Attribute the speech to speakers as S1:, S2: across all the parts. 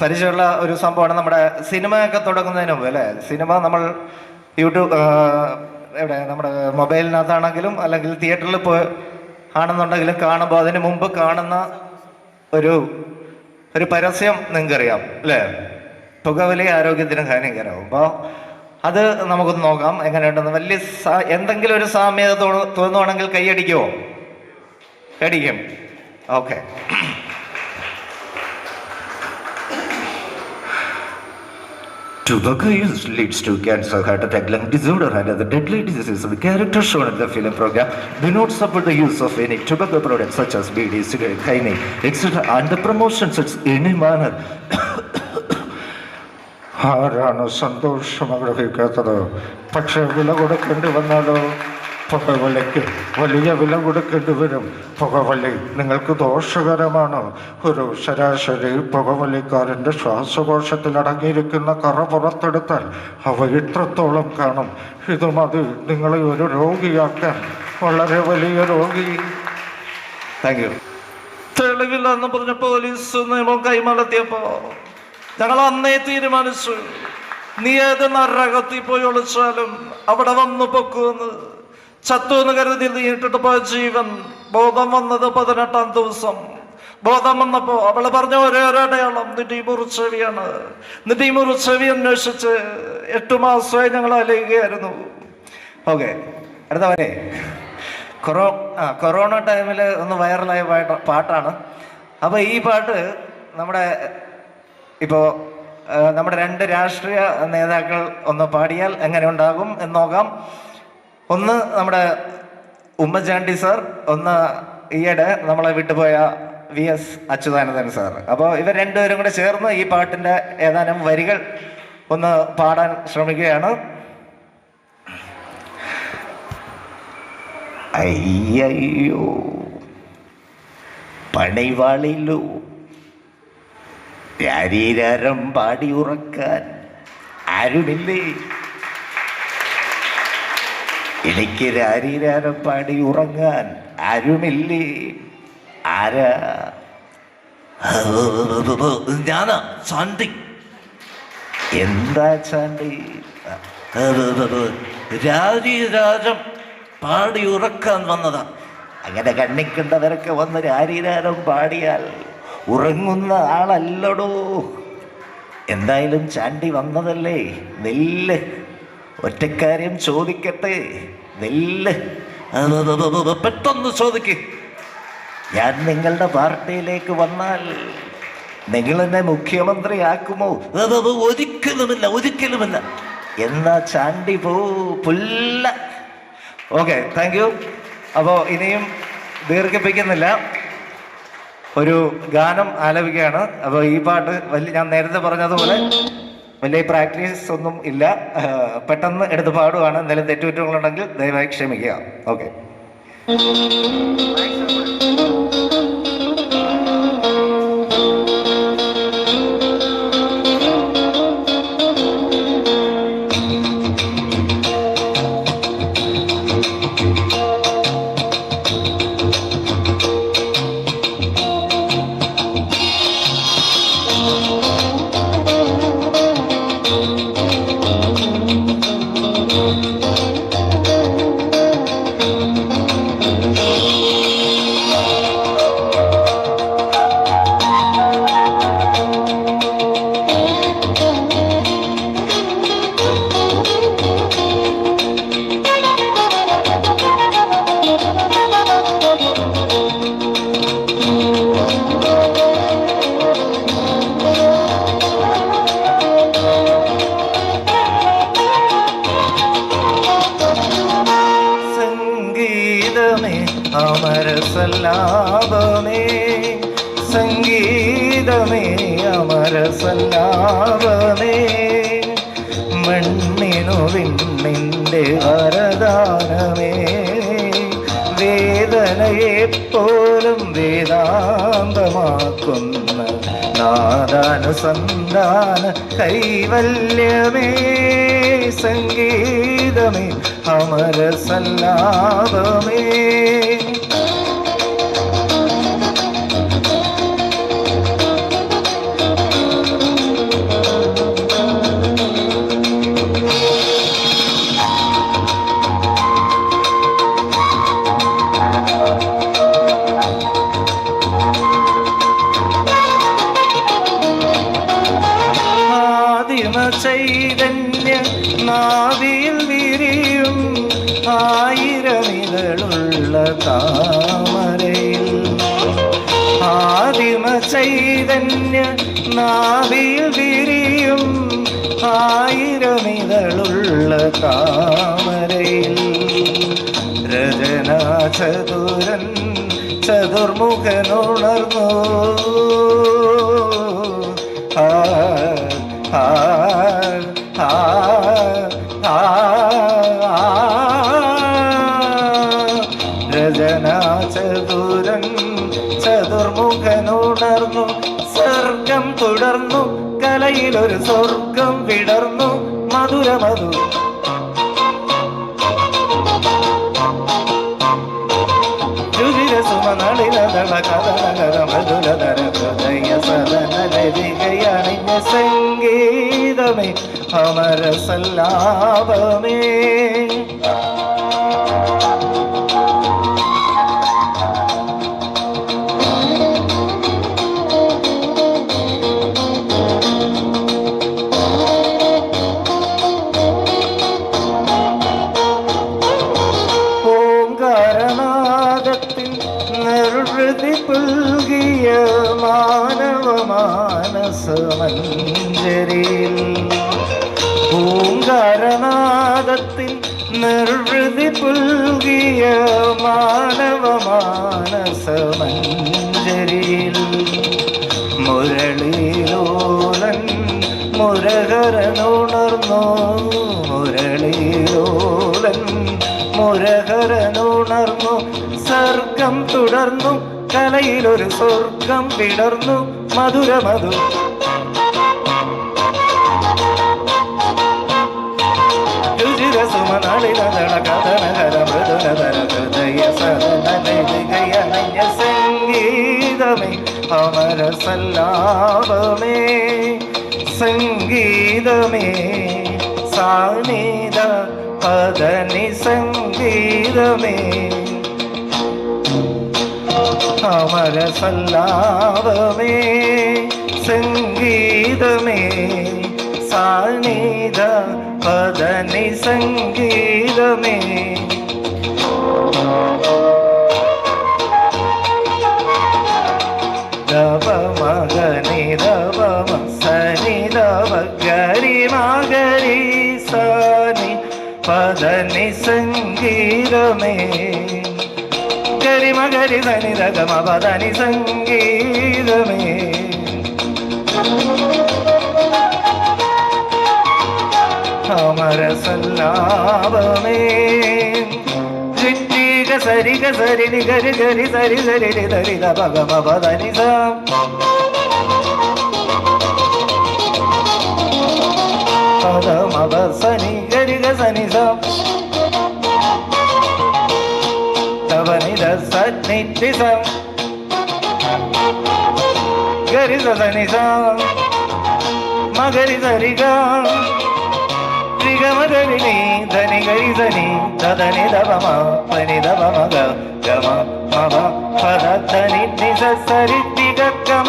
S1: പരിചയമുള്ള ഒരു സംഭവമാണ് നമ്മുടെ സിനിമയൊക്കെ തുടങ്ങുന്നതിന് മുമ്പ് അല്ലേ? സിനിമ നമ്മൾ യൂട്യൂബ് എവിടെ? നമ്മുടെ മൊബൈലിനകത്താണെങ്കിലും അല്ലെങ്കിൽ തിയേറ്ററിൽ പോയി ആണെന്നുണ്ടെങ്കിലും കാണുമ്പോൾ അതിന് മുമ്പ് കാണുന്ന ഒരു ഒരു പരസ്യം നിങ്ങൾക്കറിയാം അല്ലേ? പുകവലി ആരോഗ്യത്തിന് ഹാനികരമാവും അപ്പോൾ അത് നമുക്കൊന്ന് നോക്കാം. എങ്ങനെയുണ്ടെന്ന് വലിയ എന്തെങ്കിലും ഒരു സാമ്യത തോന്നു- തോന്നുവാണെങ്കിൽ കൈയടിക്കുമോ അടിക്കും okay. Tobacco use leads to cancer, heart attack, lung disorder, and other deadly diseases. The characters shown in the film program do not support the use of any tobacco products such as BD, cigarette, Heine, etc. and the promotions in any manner.
S2: ആരാണ് സന്തോഷം ആഗ്രഹിക്കാത്തത് പക്ഷേ വില കൊടുക്കേണ്ടി വന്നാലോ പുകവലിക്ക് വലിയ വില കൊടുക്കേണ്ടി വരും. പുകവലി നിങ്ങൾക്ക് ദോഷകരമാണ്. ഒരു ശരാശരി പുകവലിക്കാരന്റെ ശ്വാസകോശത്തിൽ അടങ്ങിയിരിക്കുന്ന കറ പുറത്തെടുത്താൽ അവ ഇത്രത്തോളം കാണും. ഇത് മതി നിങ്ങളെ ഒരു രോഗിയാക്കാൻ. വളരെ വലിയ രോഗി.
S1: താങ്ക് യു തെളിവില്ലെന്ന് പറഞ്ഞ പോലീസ് നിയമം കൈമലത്തിയപ്പോ ഞങ്ങൾ അന്നേ തീരുമാനിച്ചു. നീ ഏത് നരകത്തിൽ പോയി ഒളിച്ചാലും അവിടെ വന്നു പൊക്കുമെന്ന് ചത്തു എന്ന് കരുതി നീട്ടിട്ട് പോയ ജീവൻ ബോധം വന്നത് പതിനെട്ടാം ദിവസം. ബോധം വന്നപ്പോ അവൾ പറഞ്ഞ ഒരേ ഒരു അടയാളം നിന്റെ ഈ മുറിച്ചെവിയാണ് നിന്റെ ഈ മുറിച്ചെവി അന്വേഷിച്ച് എട്ടു മാസമായി ഞങ്ങൾ അലയുകയായിരുന്നു. ഓക്കെ അടുത്ത വരെ. കൊറോ കൊറോണ ടൈമിൽ ഒന്ന് വൈറലായ പാട്ട് പാട്ടാണ്. അപ്പോൾ ഈ പാട്ട് നമ്മുടെ ഇപ്പോ നമ്മുടെ രണ്ട് രാഷ്ട്രീയ നേതാക്കൾ ഒന്ന് പാടിയാൽ എങ്ങനെ ഉണ്ടാകും എന്ന് നോക്കാം. ഒന്ന് നമ്മുടെ ഉമ്മൻചാണ്ടി സാർ ഒന്ന് ഈയിടെ നമ്മളെ വിട്ടുപോയ വി എസ് അച്യുതാനന്ദൻ സാർ. അപ്പോൾ ഇവർ രണ്ടുപേരും കൂടെ ചേർന്ന് ഈ പാട്ടിന്റെ ഏതാനും വരികൾ ഒന്ന് പാടാൻ ശ്രമിക്കുകയാണ്. അയ്യോ പണിവാളിലു ശരീരം പാടി ഉറക്കാൻ ആരുമില്ലേ? എനിക്ക് ശരീരം പാടി ഉറങ്ങാൻ ആരുമില്ലേ? ആരാ? ഞാനാ ചാണ്ടി എന്താ ചാണ്ടി രാജീരാജം പാടി ഉറക്കാൻ വന്നതാ. അങ്ങനെ കണ്ണിക്കണ്ടവരൊക്കെ വന്ന് രാരീരാരം പാടിയാൽ ഉറങ്ങുന്ന ആളല്ലടോ. എന്തായാലും ചാണ്ടി വന്നതല്ലേ? നെല്ല് ഒറ്റക്കാര്യം ചോദിക്കട്ടെ? നെല്ല്. പെട്ടെന്ന് ചോദിക്ക്. ഞാൻ നിങ്ങളുടെ പാർട്ടിയിലേക്ക് വന്നാൽ നിങ്ങൾ എന്നെ മുഖ്യമന്ത്രിയാക്കുമോ? അത് അതത് ഒരിക്കലുമില്ല ഒരിക്കലുമില്ല. എന്നാ ചാണ്ടി പോ പുല്ല. ഓക്കെ താങ്ക് യു അപ്പോൾ ഇനിയും ദീർഘിപ്പിക്കുന്നില്ല. ഒരു ഗാനം ആലപിക്കുകയാണ്. അപ്പോൾ ഈ പാട്ട് വലിയ ഞാൻ നേരത്തെ പറഞ്ഞതുപോലെ വലിയ പ്രാക്ടീസ് ഒന്നും ഇല്ല. പെട്ടെന്ന് എടുത്ത് പാടുവാണ്. എന്തെങ്കിലും തെറ്റുകുറ്റങ്ങളുണ്ടെങ്കിൽ ദയവായി ക്ഷമിക്കുക. ഓക്കെ. അമരസല്ലാപമേ സംഗീതമേ അമരസല്ലാപമേ. മണ്ണിനു വിണ്ണിന്റെ വരദാനമേ വേദനയെപ്പോലും വേദാന്തമാക്കുന്ന നാദാനുസന്ധാന കൈവല്യമേ സംഗീതമേ അമരസല്ലാപമേ. ആദിമ ചൈതന്യ നാവിൽ വിരിയും ആയിരമിതളുള്ള താമരയിൽ. ആദിമ ചൈതന്യ നാവിൽ വിരിയും ആയിരമിതളുള്ള താമരയിൽ. രചനാ ചതുരൻ ചതുർമുഖനുണർന്നു. ആ രചനാ ചതുരൻ ചതുർമുഖനുണർന്നു സ്വർഗം തുടർന്നു കലയിലൊരു സ്വർഗം വിടർന്നു മധുര മധു. രുചിരസുമനളിലതള കഥ മധുരധര സംഗീതമേ നിർവൃതി പുൽകിയ മാനവ മാനസമഞ്ജരിയിൽ മുരളീലോലൻ മുരഹരനുണർന്നു മുരളീലോലൻ മുരഹരനുണർന്നു സർഗം തുടർന്നു. കലയിലൊരു സ്വർഗം വിടർന്നു മധുര രുചിരസുമനളിലതള കഥനകര മൃദുലതര ഹൃദയ സദനലയണഞ്ഞ സംഗീതമേ അമര സല്ലാപമേ സംഗീതമേ സാനിത പദനി സംഗീതമേ അമരസല്ലാപമേ സംഗീതമേ സാനിധ పదని సంగీతమే. దవ మగని దవ మని దవ గరి మగరి సని పదని సంగీతమే. గరి మగరి ధని రగమ పదని సంగీతమే. അമര സല്ലാപമേ ഋത്തിക സരിക സരി നി ഗരി ഗരി സരി സരി രി ധരി ദ ഭഗമ പദനി സ പദമ പ സനി ഗരി ഗ സനി സ ತ್ರಿ ಗಮದಲಿ ಧನಿ ಗರಿ ಧನಿ ಧನಿ ದವ ಮ ಪನಿ ದವ ಮಗ ಗಮ ಮಮ ಪದ ಧನಿ ನಿಸ ಸರಿ ತಿ ಗಮ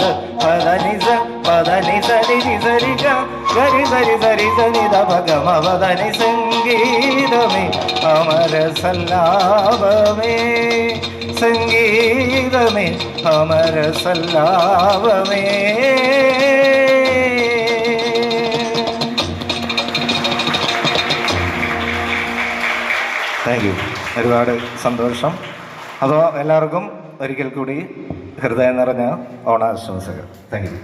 S1: ग पद निज पद नि सरि नि सरि ग गरि താങ്ക് യു ഒരുപാട് സന്തോഷം. അപ്പോൾ എല്ലാവർക്കും ഒരിക്കൽ കൂടി ഹൃദയം നിറഞ്ഞ ഓണാശംസകൾ. Thank you